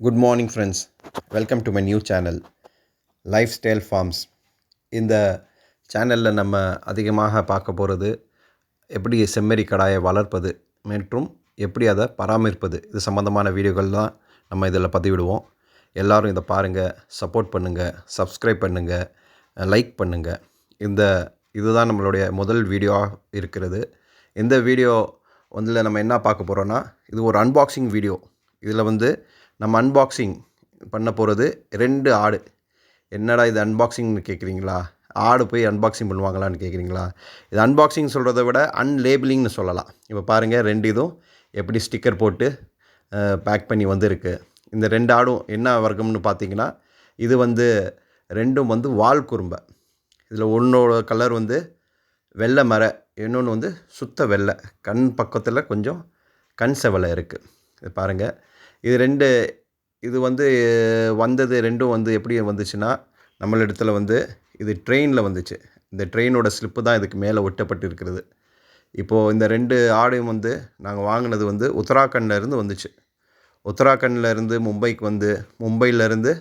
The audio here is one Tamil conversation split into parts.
Good morning friends welcome to my new channel life style farms இந்த சேனலில் நம்ம அதிகமாக பார்க்க போகிறது எப்படி செம்மறி கடாயை வளர்ப்பது மற்றும் எப்படி அதை பராமரிப்பது. இது சம்மந்தமான வீடியோகள் தான் நம்ம இதில் பதிவிடுவோம். எல்லோரும் இதை பாருங்கள் சப்போர்ட் பண்ணுங்கள் சப்ஸ்கிரைப் பண்ணுங்கள் லைக் பண்ணுங்கள் இந்த இதுதான் நம்மளுடைய முதல் வீடியோவாக இருக்கிறது. இந்த வீடியோ வந்து நம்ம என்ன பார்க்க போகிறோன்னா இது ஒரு அன்பாக்சிங் வீடியோ. இதில் வந்து நம்ம அன்பாக்சிங் பண்ண போகிறது ரெண்டு ஆடு. என்னடா இது அன்பாக்சிங்னு கேட்குறீங்களா ஆடு போய் அன்பாக்சிங் பண்ணுவாங்களான்னு கேட்குறீங்களா இது அன்பாக்சிங் சொல்கிறத விட அன்லேபிளிங்னு சொல்லலாம். இப்போ பாருங்கள் ரெண்டு இதுவும் எப்படி ஸ்டிக்கர் போட்டு பேக் பண்ணி வந்திருக்கு. இந்த ரெண்டு ஆடும் என்ன வர்க்கம்னு பார்த்தீங்கன்னா இது வந்து ரெண்டும் வந்து வால் குறும்பை. இதில் ஒன்றோட கலர் வந்து வெள்ளை மர இன்னொன்று வந்து சுத்த வெள்ளை. கண் பக்கத்தில் கொஞ்சம் கண் செவலை இருக்குது இது பாருங்கள் இது ரெண்டு இது வந்து வந்தது ரெண்டும் வந்து எப்படி வந்துச்சுன்னா நம்மளிடத்துல வந்து இது ட்ரெயினில் வந்துச்சு. இந்த ட்ரெயினோட ஸ்லிப்பு தான் இதுக்கு மேலே ஒட்டப்பட்டு இருக்கிறது இப்போது இந்த ரெண்டு ஆடையும் வந்து நாங்கள் வாங்கினது வந்து உத்தராகண்ட்லேருந்து வந்துச்சு. உத்தராகண்டில் இருந்து மும்பைக்கு வந்து மும்பையிலேருந்து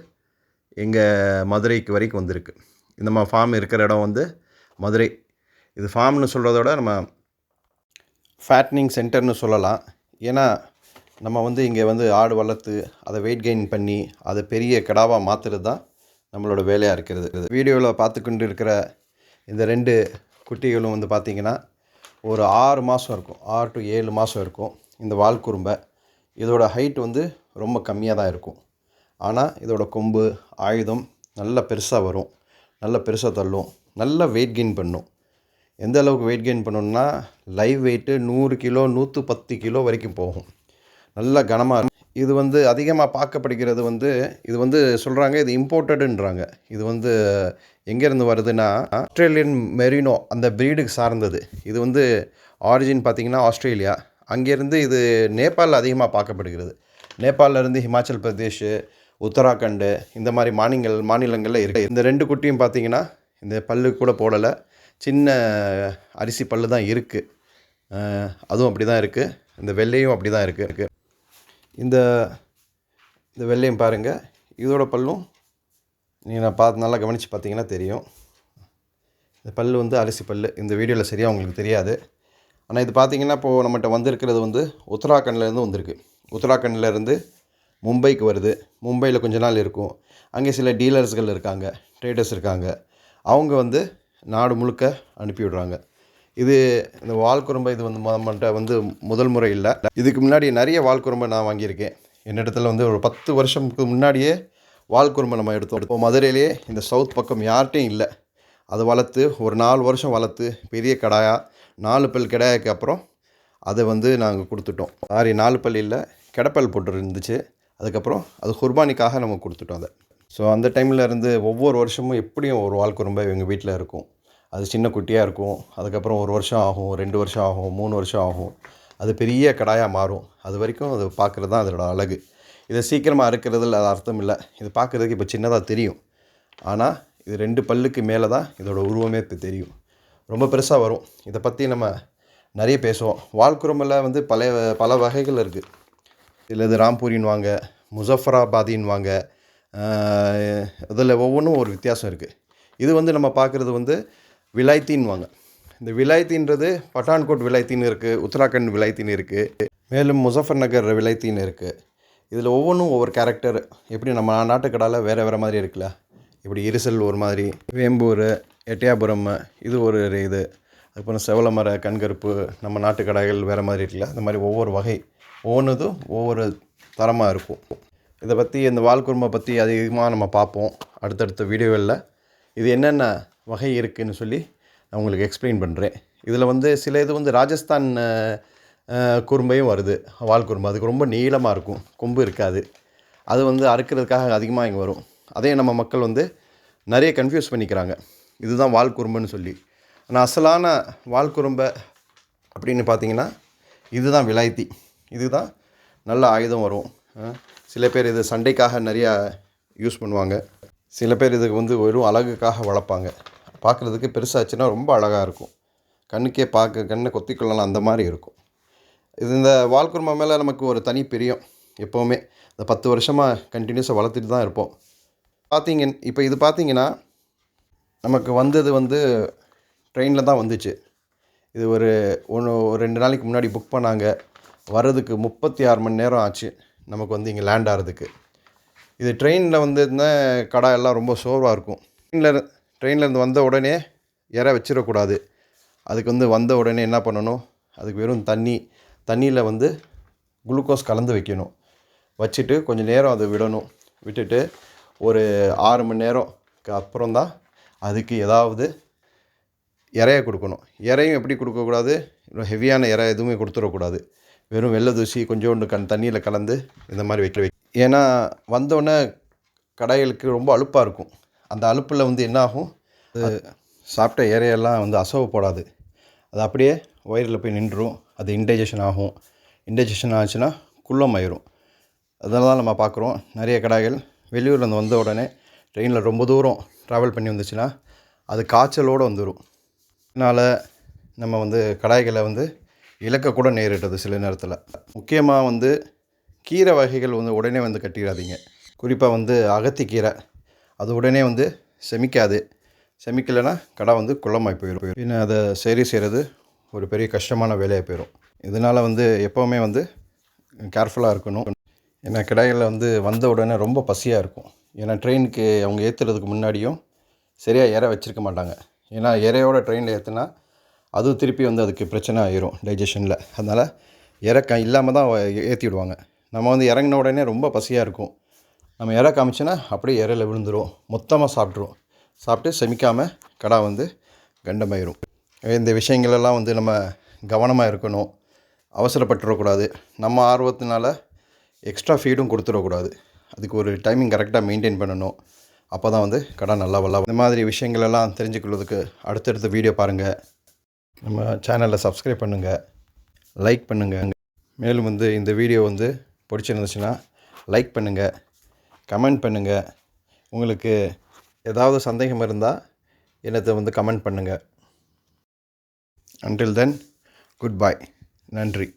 எங்கள் மதுரைக்கு வரைக்கும் வந்திருக்கு. இந்த மாதிரி ஃபார்ம் இருக்கிற இடம் வந்து மதுரை. இது ஃபார்ம்னு சொல்கிறத விட நம்ம ஃபேட்னிங் சென்டர்னு சொல்லலாம். ஏன்னா நம்ம வந்து இங்கே வந்து ஆடு வளர்த்து அதை வெயிட் கெயின் பண்ணி அதை பெரிய கிடாவாக மாற்றுறது தான் நம்மளோட வேலையாக இருக்கிறது. வீடியோவில் பார்த்து கொண்டு இருக்கிற இந்த ரெண்டு குட்டிகளும் வந்து பார்த்திங்கன்னா ஒரு ஆறு மாதம் இருக்கும். ஆறு டு ஏழு மாதம் இருக்கும். இந்த வால் குறும்பை இதோட ஹைட் வந்து ரொம்ப கம்மியாக தான் இருக்கும். ஆனால் இதோட கொம்பு ஆயுதம் நல்ல பெருசாக வரும். நல்ல பெருசாக தள்ளும். நல்ல வெயிட் கெயின் பண்ணும். எந்த அளவுக்கு வெயிட் கெயின் பண்ணணும்னா லைவ் வெயிட்டு நூறு கிலோ நூற்று பத்து கிலோ வரைக்கும் போகும். நல்ல கனமாக இருக்கும் இது வந்து அதிகமாக பார்க்கப்படுகிறது வந்து இது வந்து சொல்கிறாங்க இது இம்போர்ட்டடுன்றாங்க இது வந்து எங்கேருந்து வருதுன்னா ஆஸ்திரேலியன் மெரினோ அந்த ப்ரீடுக்கு சார்ந்தது. இது வந்து ஆரிஜின் பார்த்திங்கன்னா ஆஸ்திரேலியா. அங்கேருந்து இது நேபாளில் அதிகமாக பார்க்கப்படுகிறது. நேபாளிலேருந்து ஹிமாச்சல் பிரதேஷ் உத்தராகண்டு இந்த மாதிரி மாநிலங்கள் மாநிலங்களில் இருக்குது இந்த ரெண்டு குட்டியும் பார்த்திங்கன்னா இந்த பல்லு கூட போடலை. சின்ன அரிசி பல்லு தான் இருக்குது அதுவும் அப்படி தான் இருக்குது இந்த வெள்ளையும் அப்படி தான் இருக்குது இந்த இந்த வெள்ளையும் பாருங்கள் இதோட பல்லும் நீங்கள் பார்த்து நல்லா கவனித்து பார்த்தீங்கன்னா தெரியும். இந்த பல் வந்து அரிசி பல் இந்த வீடியோவில் சரியாக உங்களுக்கு தெரியாது. ஆனால் இது பார்த்திங்கன்னா இப்போது நம்மகிட்ட வந்திருக்கிறது வந்து உத்தராகண்ட்லேருந்து வந்திருக்கு. உத்தராகண்ட்லேருந்து மும்பைக்கு வருது. மும்பையில் கொஞ்ச நாள் இருக்கும். அங்கே சில டீலர்ஸ்கள் இருக்காங்க ட்ரேடர்ஸ் இருக்காங்க. அவங்க வந்து நாடு முழுக்க அனுப்பி விடுறாங்க இது இந்த வால் குறும்பை இது வந்து நம்மகிட்ட வந்து முதல் முறை இல்லை. இதுக்கு முன்னாடி நிறைய வால் குறும்பை நான் வாங்கியிருக்கேன். என்னிடத்துல வந்து ஒரு பத்து வருஷத்துக்கு முன்னாடியே வால் குறும்பை நம்ம எடுத்தோம். இப்போ மதுரையிலேயே இந்த சவுத் பக்கம் யார்கிட்டையும் இல்லை. அதை வளர்த்து ஒரு நாலு வருஷம் வளர்த்து பெரிய கடாயாக நாலு பல் கிடாய்க்கு அப்புறம் அதை வந்து நாங்கள் கொடுத்துட்டோம். சாரி நாலு பல் இல்லை கிடப்பல் போட்டு இருந்துச்சு அதுக்கப்புறம் அது குர்பானிக்காக நம்ம கொடுத்துட்டோம் அதை. ஸோ அந்த டைமில் இருந்து ஒவ்வொரு வருஷமும் எப்படியும் ஒரு வால் குறும்பை எங்கள் வீட்டில் இருக்கும். அது சின்ன குட்டியாக இருக்கும். அதுக்கப்புறம் ஒரு வருஷம் ஆகும் ரெண்டு வருஷம் ஆகும் மூணு வருஷம் ஆகும். அது பெரிய கடாயாக மாறும். அது வரைக்கும் அது பார்க்குறது தான் அதோட அழகு. இதை சீக்கிரமாக அறுக்கிறதுல அது அர்த்தம் இல்லை. இது பார்க்குறதுக்கு இப்போ சின்னதாக தெரியும். ஆனால் இது ரெண்டு பல்லுக்கு மேலே தான் இதோட உருவமே இப்போ தெரியும். ரொம்ப பெருசாக வரும். இதை பற்றி நம்ம நிறைய பேசுவோம். வால்குரமில் வந்து பல பல வகைகள் இருக்குது இதில் இது ராம்பூரின்னு வாங்க முசஃபராபாதின்னு வாங்க இதில் ஒவ்வொன்றும் ஒரு வித்தியாசம் இருக்குது இது வந்து நம்ம பார்க்குறது வந்து விலாய்த்தின்வாங்க இந்த விலாய்த்தின்றது பட்டான்கோட் விலாய்த்தின்னு இருக்குது உத்தராகண்ட் விலாய்த்தின்னு இருக்குது மேலும் முசஃபர் நகர் விலாய்த்தின்னு இருக்குது இதில் ஒவ்வொன்றும் ஒவ்வொரு கேரக்டர் எப்படி நம்ம நாட்டுக்கடாவில் வேறு வேறு மாதிரி இருக்குல்ல? இப்படி இருசல் ஒரு மாதிரி வேம்பூர் எட்டயாபுரம் இது ஒரு இது. அதுக்கப்புறம் செவலமர கண்கருப்பு நம்ம நாட்டு கடாய்கள் வேறு மாதிரி இருக்குல்ல? அந்த மாதிரி ஒவ்வொரு வகை. ஒவ்வொன்றுதும் ஒவ்வொரு தரமாக இருக்கும். இதை பற்றி இந்த வால்குருமை பற்றி அதிகமாக நம்ம பார்ப்போம். அடுத்தடுத்த வீடியோவில் இது என்னென்ன வகை இருக்குதுன்னு சொல்லி நான் உங்களுக்கு எக்ஸ்பிளைன் பண்ணுறேன் இதில் வந்து சில இது வந்து ராஜஸ்தான் குறும்பையும் வருது. வால் குறும்பு. அதுக்கு ரொம்ப நீளமாக இருக்கும். கொம்பு இருக்காது. அது வந்து அறுக்கிறதுக்காக அதிகமாக இங்கே வரும். அதே நம்ம மக்கள் வந்து நிறைய கன்ஃபியூஸ் பண்ணிக்கிறாங்க. இதுதான் வால் குறும்புன்னு சொல்லி. ஆனால் அசலான வால் குறும்பை அப்படின்னு பார்த்தீங்கன்னா இதுதான் விலாய்த்தி. இதுதான் நல்ல ஆயுதம் வரும். சில பேர் இது சண்டைக்காக நிறையா யூஸ் பண்ணுவாங்க. சில பேர் இதுக்கு வந்து வெறும் அழகுக்காக வளர்ப்பாங்க. பார்க்குறதுக்கு பெருசாச்சுன்னா ரொம்ப அழகாக இருக்கும். கண்ணுக்கே பார்க்க கண்ணை கொத்திக்கொள்ளலாம் அந்த மாதிரி இருக்கும். இது இந்த வால்குருமா மேலே நமக்கு ஒரு தனி பிரியம் எப்போவுமே. இந்த பத்து வருஷமாக கண்டினியூஸாக வளர்த்துட்டு தான் இருப்போம். பார்த்தீங்க இப்போ இது பார்த்தீங்கன்னா நமக்கு வந்தது வந்து ட்ரெயினில் தான் வந்துச்சு. இது ஒரு ஒன்று ஒரு ரெண்டு நாளைக்கு முன்னாடி புக் பண்ணாங்க. வர்றதுக்கு முப்பத்தி ஆறு மணி நேரம் ஆச்சு. நமக்கு வந்து இங்கே லேண்ட் ஆகிறதுக்கு இது ட்ரெயினில் வந்து கடை எல்லாம் ரொம்ப சோர்வாக இருக்கும். ட்ரெயினில் ட்ரெயினில் இருந்து வந்த உடனே இற வச்சிடக்கூடாது. அதுக்கு வந்து வந்த உடனே என்ன பண்ணணும்? அதுக்கு வெறும் தண்ணி தண்ணியில் வந்து குளுக்கோஸ் கலந்து வைக்கணும். வச்சுட்டு கொஞ்சம் நேரம் அதை விடணும். விட்டுட்டு ஒரு ஆறு மணி நேரம்க்கு அப்புறம் தான் அதுக்கு ஏதாவது இறைய கொடுக்கணும். இறையும் எப்படி கொடுக்கக்கூடாது? ஹெவியான இறை எதுவுமே கொடுத்துடக்கூடாது. வெறும் வெள்ளை தூசி கொஞ்சோண்டு கண் தண்ணியில் கலந்து இந்த மாதிரி வைக்க வை ஏன்னா வந்தோடனே கடைகளுக்கு ரொம்ப அலுப்பாக இருக்கும். அந்த அலுப்பில் வந்து என்ன ஆகும் அது சாப்பிட்ட ஏரியெல்லாம் வந்து அசவு அது அப்படியே வயிறில் போய் நின்றுடும் அது இன்டைஜஷன் ஆகும். இன்டைஜஷன் ஆச்சுன்னா குள்ளம் ஆயிரும் அதனால தான் நம்ம பார்க்குறோம். நிறைய கடைகள் வெளியூர்லேருந்து வந்த உடனே ட்ரெயினில் ரொம்ப தூரம் ட்ராவல் பண்ணி வந்துச்சுன்னா அது காய்ச்சலோடு வந்துடும் அதனால் நம்ம வந்து கடாய்களை வந்து இழக்கக்கூட நேரிட்டது சில நேரத்தில். முக்கியமாக வந்து கீரை வகைகள் வந்து உடனே வந்து கட்டிடாதீங்க. குறிப்பாக வந்து அகத்திக்கீரை அது உடனே வந்து செமிக்காது. செமிக்கலைன்னா கடை வந்து குள்ளமாய் போயிடும் பின்ன அதை சரி செய்கிறது ஒரு பெரிய கஷ்டமான வேலையாக போயிடும் இதனால் வந்து எப்போவுமே வந்து கேர்ஃபுல்லாக இருக்கணும். ஏன்னா கடைகளில் வந்து வந்த உடனே ரொம்ப பசியாக இருக்கும். ஏன்னா ட்ரெயினுக்கு அவங்க ஏற்றுறதுக்கு முன்னாடியும் சரியாக இற வச்சுருக்க மாட்டாங்க. ஏன்னா இறையோட ட்ரெயினில் ஏற்றுனா அதுவும் திருப்பி வந்து அதுக்கு பிரச்சனை ஆயிரும் டைஜஷனில் அதனால் இறக்க இல்லாமல் தான் ஏற்றி விடுவாங்க நம்ம வந்து இறங்கின உடனே ரொம்ப பசியாக இருக்கும். நம்ம இற காமிச்சோன்னா அப்படியே இறையில் விழுந்துடும் மொத்தமாக சாப்பிட்ரும் சாப்பிட்டு செமிக்காமல் கடா வந்து கண்டமாயிரும். இந்த விஷயங்களெல்லாம் வந்து நம்ம கவனமாக இருக்கணும். அவசரப்பட்டுறக்கூடாது. நம்ம ஆர்வத்தினால எக்ஸ்ட்ரா ஃபீடும் கொடுத்துடக்கூடாது. அதுக்கு ஒரு டைமிங் கரெக்டாக மெயின்டைன் பண்ணணும். அப்போ தான் வந்து கடை நல்லா வளரும். இந்த மாதிரி விஷயங்களெல்லாம் தெரிஞ்சுக்கொள்வதுக்கு அடுத்தடுத்த வீடியோ பாருங்கள் நம்ம சேனலை சப்ஸ்கிரைப் பண்ணுங்கள் லைக் பண்ணுங்கள் மேலும் வந்து இந்த வீடியோ வந்து பிடிச்சிருந்துச்சுன்னா லைக் பண்ணுங்கள் கமெண்ட் பண்ணுங்கள் உங்களுக்கு ஏதாவது சந்தேகம் இருந்தால் என்னத்தை வந்து கமெண்ட் பண்ணுங்கள் அன்டில் தென் குட் பாய் நன்றி.